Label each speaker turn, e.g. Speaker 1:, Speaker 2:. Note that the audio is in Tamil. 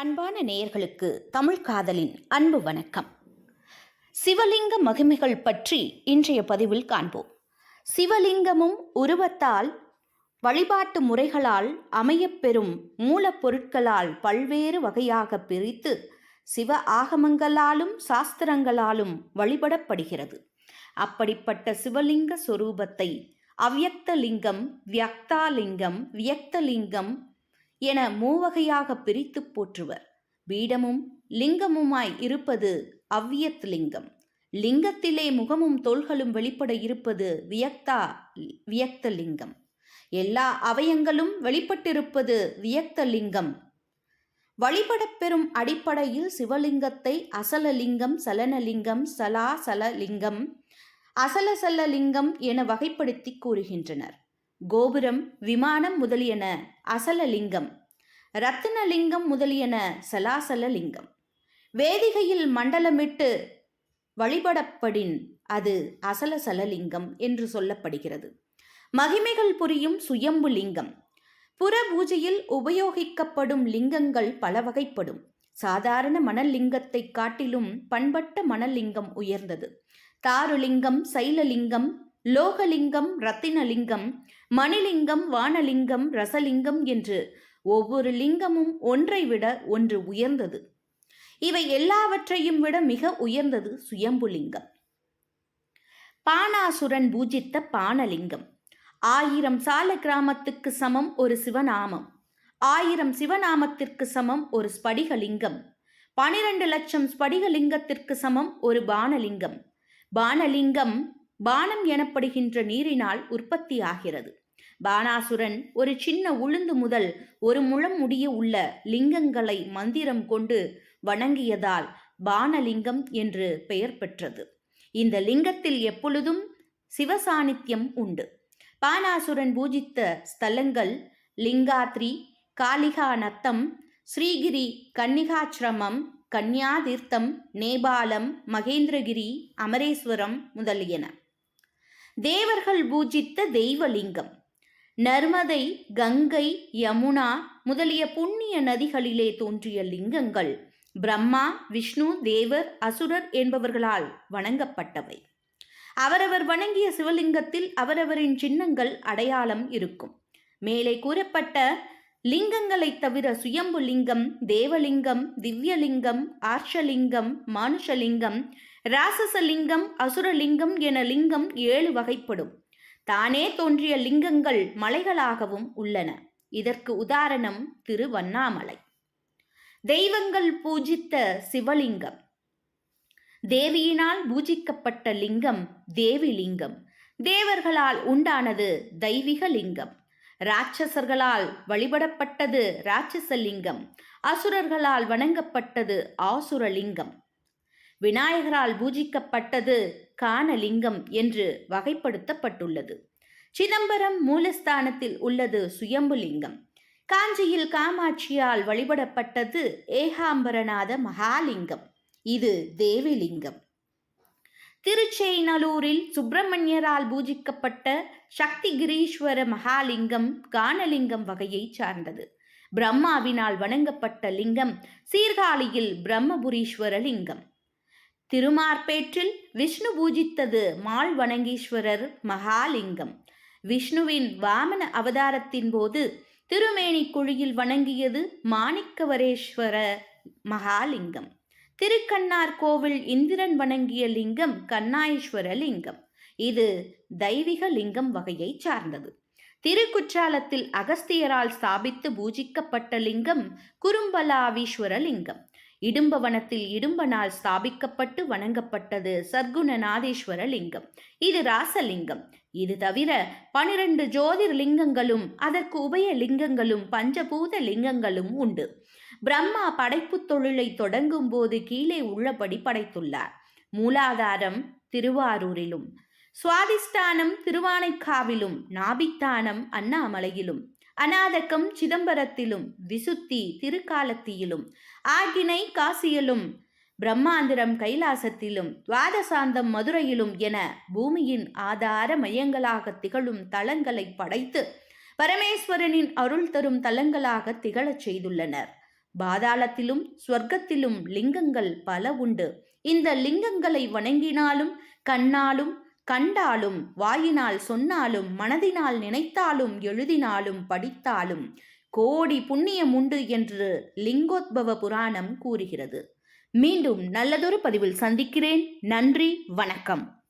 Speaker 1: அன்பான நேயர்களுக்கு தமிழ் காதலின் அன்பு வணக்கம். சிவலிங்க மகிமைகள் பற்றி இன்றைய பதிவில் காண்போம். சிவலிங்கமும் உருவத்தால் வழிபாட்டு முறைகளால் அமையப்பெறும் மூலப்பொருட்களால் பல்வேறு வகையாக பிரித்து சிவ ஆகமங்களாலும் சாஸ்திரங்களாலும் வழிபடப்படுகிறது. அப்படிப்பட்ட சிவலிங்க சொரூபத்தை அவ்யக்தலிங்கம் வியக்தாலிங்கம் வியக்தலிங்கம் என மூவகையாக பிரித்து போற்றுவர். பீடமும் லிங்கமுமாய் இருப்பது அவ்வியத் லிங்கம். லிங்கத்திலே முகமும் தோள்களும் வெளிப்பட இருப்பது வியக்தா வியக்த லிங்கம். எல்லா அவயங்களும் வெளிப்பட்டிருப்பது வியக்த லிங்கம். வழிபடப்பெறும் அடிப்படையில் சிவலிங்கத்தை அசலலிங்கம் சலனலிங்கம் சலாசலலிங்கம் அசலசலலிங்கம் என வகைப்படுத்தி கூறுகின்றனர். கோபுரம் விமானம் முதலியன அசலலிங்கம். ரத்தினலிங்கம் முதலியன சலாசலலிங்கம். வேதிகையில் மண்டலமிட்டு வழிபடப்படின் அது அசலசலலிங்கம் என்று சொல்லப்படுகிறது. மகிமைகள் புரியும் சுயம்பு லிங்கம். புற பூஜையில் உபயோகிக்கப்படும் லிங்கங்கள் பல வகைப்படும் சாதாரண மணலிங்கத்தை காட்டிலும் பண்பட்ட மணலிங்கம் லிங்கம் உயர்ந்தது. தாருலிங்கம் சைலலிங்கம் லோகலிங்கம் ரத்தினலிங்கம் மணிலிங்கம் வானலிங்கம் ரசலிங்கம் என்று ஒவ்வொரு லிங்கமும் ஒன்றை விட ஒன்று உயர்ந்தது. இவை எல்லாவற்றையும் விட மிக உயர்ந்தது சுயம்புலிங்கம். பானாசுரன் பூஜித்த பானலிங்கம் ஆயிரம் சால கிராமத்துக்கு சமம் ஒரு சிவநாமம். ஆயிரம் சிவநாமத்திற்கு சமம் ஒரு ஸ்படிகலிங்கம். பனிரெண்டு லட்சம் ஸ்படிகலிங்கத்திற்கு சமம் ஒரு பானலிங்கம் பானலிங்கம் பானம் எனப்படுகின்ற நீரினால் உற்பத்தியாகிறது. பானாசுரன் ஒரு சின்ன உளுந்து முதல் ஒரு முழம் முடிய உள்ள லிங்கங்களை மந்திரம் கொண்டு வணங்கியதால் பானலிங்கம் என்று பெயர் பெற்றது. இந்த லிங்கத்தில் எப்பொழுதும் சிவசாநித்தியம் உண்டு. பானாசுரன் பூஜித்த ஸ்தலங்கள் லிங்காத்ரி காளிகா நத்தம் ஸ்ரீகிரி கன்னிகாச்சிரமம் கன்னியாதீர்த்தம் நேபாளம் மகேந்திரகிரி அமரேஸ்வரம் முதலியன. தேவர்கள் பூஜித்த தெய்வலிங்கம். நர்மதை கங்கை யமுனா முதலிய புண்ணிய நதிகளிலே தோன்றிய லிங்கங்கள் பிரம்மா விஷ்ணு தேவர் அசுரர் என்பவர்களால் வணங்கப்பட்டவை. அவரவர் வணங்கிய சிவலிங்கத்தில் அவரவரின் சின்னங்கள் அடையாளம் இருக்கும். மேலே கூறப்பட்ட லிங்கங்களைத் தவிர சுயம்பு லிங்கம் தேவலிங்கம் திவ்யலிங்கம் ஆர்ஷலிங்கம் மானுஷலிங்கம் ராசசலிங்கம் அசுரலிங்கம் என லிங்கம் ஏழு வகைப்படும். தானே தோன்றிய லிங்கங்கள் மலைகளாகவும் உள்ளன. இதற்கு உதாரணம் திருவண்ணாமலை. தெய்வங்கள் பூஜித்த சிவலிங்கம். தேவியினால் பூஜிக்கப்பட்ட லிங்கம் தேவி லிங்கம் தேவர்களால் உண்டானது தெய்வீக லிங்கம் ராட்சசர்களால் வழிபடப்பட்டது ராட்சசலிங்கம். அசுரர்களால் வணங்கப்பட்டது ஆசுரலிங்கம். விநாயகரால் பூஜிக்கப்பட்டது கானலிங்கம் என்று வகைப்படுத்தப்பட்டுள்ளது. சிதம்பரம் மூலஸ்தானத்தில் உள்ளது சுயம்புலிங்கம். காஞ்சியில் காமாட்சியால் வழிபடப்பட்டது ஏகாம்பரநாத மகாலிங்கம். இது தேவிலிங்கம். திருச்செய்நல்லூரில் சுப்பிரமணியரால் பூஜிக்கப்பட்ட சக்திகிரீஸ்வர மகாலிங்கம் கானலிங்கம் வகையை சார்ந்தது. பிரம்மாவினால் வணங்கப்பட்ட லிங்கம் சீர்காழியில் பிரம்மபுரீஸ்வர லிங்கம். திருமார்பேற்றில் விஷ்ணு பூஜித்தது மால் வணங்கீஸ்வரர் மகாலிங்கம். விஷ்ணுவின் வாமன அவதாரத்தின் போது திருமேனி குழியில் வணங்கியது மாணிக்கவரேஸ்வர மகாலிங்கம். திருக்கண்ணார் கோவில் இந்திரன் வணங்கிய லிங்கம் கண்ணாயேஸ்வர லிங்கம். இது தெய்வீக லிங்கம் வகையை சார்ந்தது. திருக்குற்றாலத்தில் அகஸ்தியரால் ஸ்தாபித்து பூஜிக்கப்பட்ட லிங்கம் குறும்பலாவீஸ்வர லிங்கம். இடும்பவனத்தில் இடும்பனால் ஸ்தாபிக்கப்பட்டு வணங்கப்பட்டது சர்க்குணநாதேஸ்வர லிங்கம் இது ராசலிங்கம். இது தவிர பனிரெண்டு ஜோதிர் லிங்கங்களும் அதற்கு உபய லிங்கங்களும் பஞ்சபூத லிங்கங்களும் உண்டு. பிரம்மா படைப்பு தொழிலை தொடங்கும் போது கீழே உள்ளபடி படைத்துள்ளார். மூலாதாரம் திருவாரூரிலும் சுவாதிஷ்டானம் திருவானைக்காவிலும் நாபித்தானம் அண்ணாமலையிலும் அநாதக்கம் சிதம்பரத்திலும் விசுத்தி திருக்காலத்தியிலும் ஆகினை காசியிலும் பிரம்மாந்திரம் கைலாசத்திலும் துவாதசாந்தம் மதுரையிலும் என பூமியின் ஆதார மையங்களாக திகழும் தலங்களை படைத்து பரமேஸ்வரனின் அருள் தரும் தலங்களாக திகழச் செய்துள்ளனர். பாதாளத்திலும் ஸ்வர்க்கத்திலும் லிங்கங்கள் பல உண்டு. இந்த லிங்கங்களை வணங்கினாலும் கண்ணாலும் கண்டாலும் வாயினால் சொன்னாலும் மனதினால் நினைத்தாலும் எழுதினாலும் படித்தாலும் கோடி புண்ணியம் உண்டு என்று லிங்கோத்பவ புராணம் கூறுகிறது. மீண்டும் நல்லதொரு பதிவில் சந்திக்கிறேன். நன்றி வணக்கம்.